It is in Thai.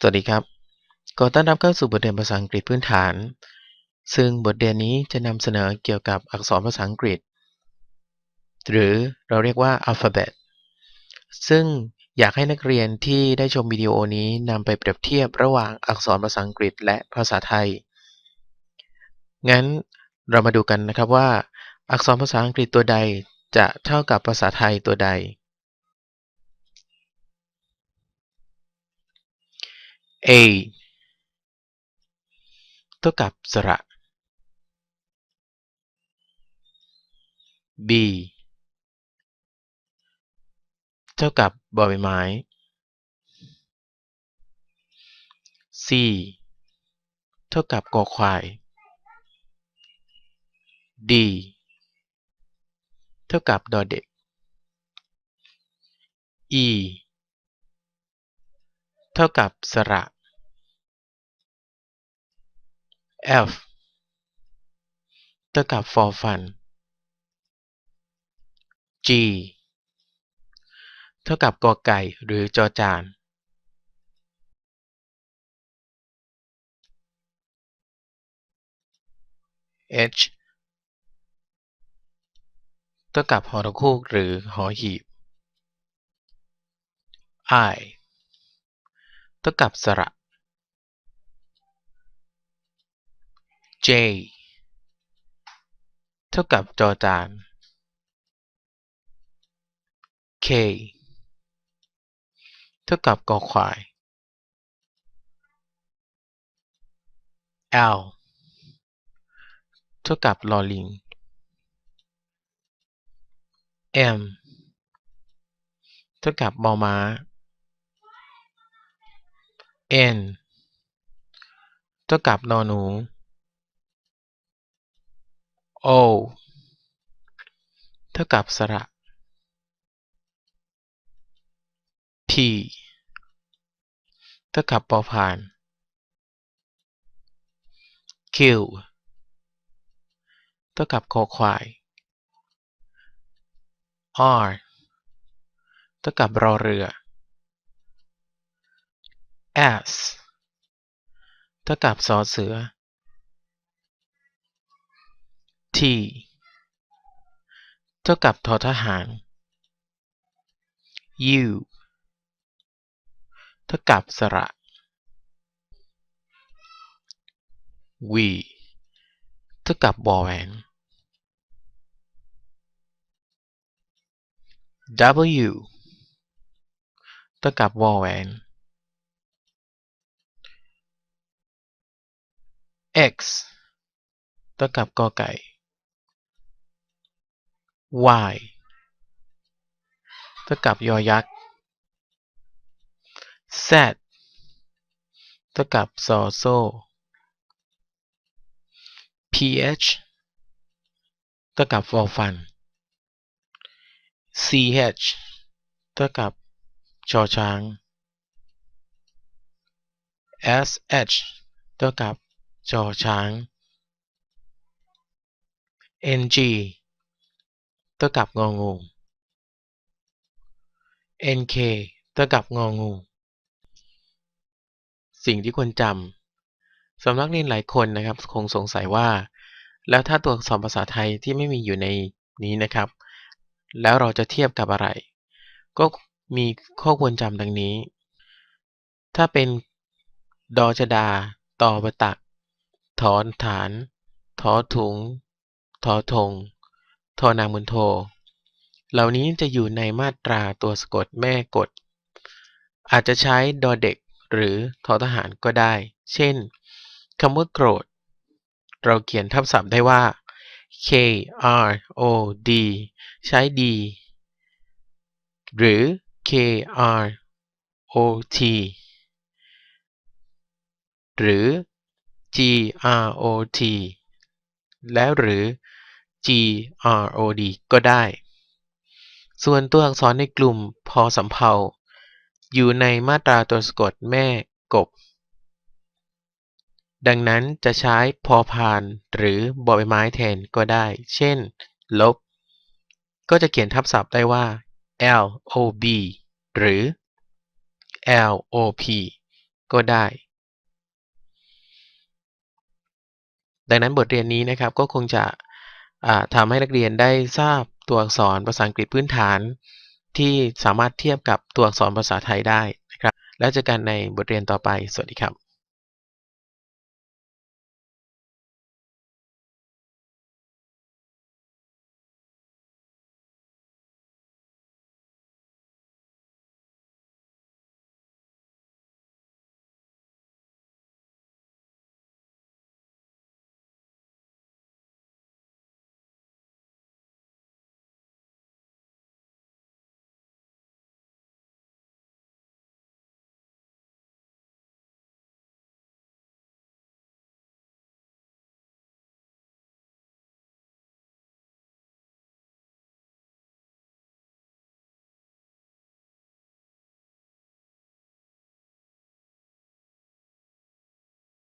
สวัสดีครับขอต้อนรับเข้าสู่บทเรียนภาษาอังกฤษพื้นฐาน ซึ่งบทเรียนนี้จะนำเสนอเกี่ยวกับอักษรภาษาอังกฤษ หรือเราเรียกว่า alphabet ซึ่งอยากให้นักเรียนที่ได้ชมวิดีโอนี้นำไปเปรียบเทียบระหว่างอักษรภาษาอังกฤษและภาษาไทย งั้นเรามาดูกันนะครับว่า อักษรภาษาอังกฤษตัวใดจะเท่ากับภาษาไทยตัวใด A เท่ากับสระ B เท่ากับบอใบไม้ C เท่ากับกอควาย D เท่ากับดอเด็ก E เท่ากับสระ F เท่ากับฟอฟัน G เท่ากับกอไก่หรือจอจาน H เท่ากับหอระคูกหรือหอหีบ I เท่ากับสระ J เท่ากับจอจาน K เท่ากับกอควาย L เท่ากับลอลิง M เท่ากับมอม้า N เท่ากับนอหนู O เท่ากับสระ P เท่ากับปอพาน Q เท่ากับคอควาย R เท่ากับรอเรือ S เท่ากับสอเสือ T เท่ากับทอทหาร U เท่ากับสระ V เท่ากับบอแหวน W เท่ากับวอแหวน X เท่ากับกอไก่ Y เท่ากับยอยักษ์ Z เท่ากับซอโซ PH เท่ากับฟอฟัน CH เท่ากับชอช้าง SH เท่ากับจอช้าง NG เท่ากับงองู NK เท่ากับงองู สิ่งที่ควรจำสำหรับนักเรียนหลายคนนะครับ คงสงสัยว่า แล้วถ้าตัวอักษรภาษาไทยที่ไม่มีอยู่ในนี้นะครับ แล้วเราจะเทียบกับอะไร ก็มีข้อควรจำดังนี้ ถ้าเป็นดอชดาตอประตัก ถอนฐานทอถุงทอทง ทอนามุนโท เหล่านี้จะอยู่ในมาตราตัวสะกดแม่กฎ อาจจะใช้ดอเด็ก หรือทอทหารก็ได้ เช่นคำว่าโกรธ เราเขียนทับศัพท์ได้ว่า K R O D ใช้ D หรือ K R O T หรือ G R O T และหรือ G R O D ก็ได้ ส่วนตัวอักษรในกลุ่มพอสำเพาอยู่ในมาตราตัวสะกดแม่กบ ดังนั้นจะใช้พอพานหรือบอใบไม้แทนก็ได้ เช่น ลบ ก็จะเขียนทับศัพท์ได้ว่า L O B หรือ L O P ก็ได้ ดังนั้นบทเรียนนี้นะครับก็คงจะ ทำให้นักเรียนได้ทราบตัวอักษรภาษาอังกฤษพื้นฐาน ที่สามารถเทียบกับตัวอักษรภาษาไทยได้นะครับ แล้วเจอกันในบทเรียนต่อไป สวัสดีครับ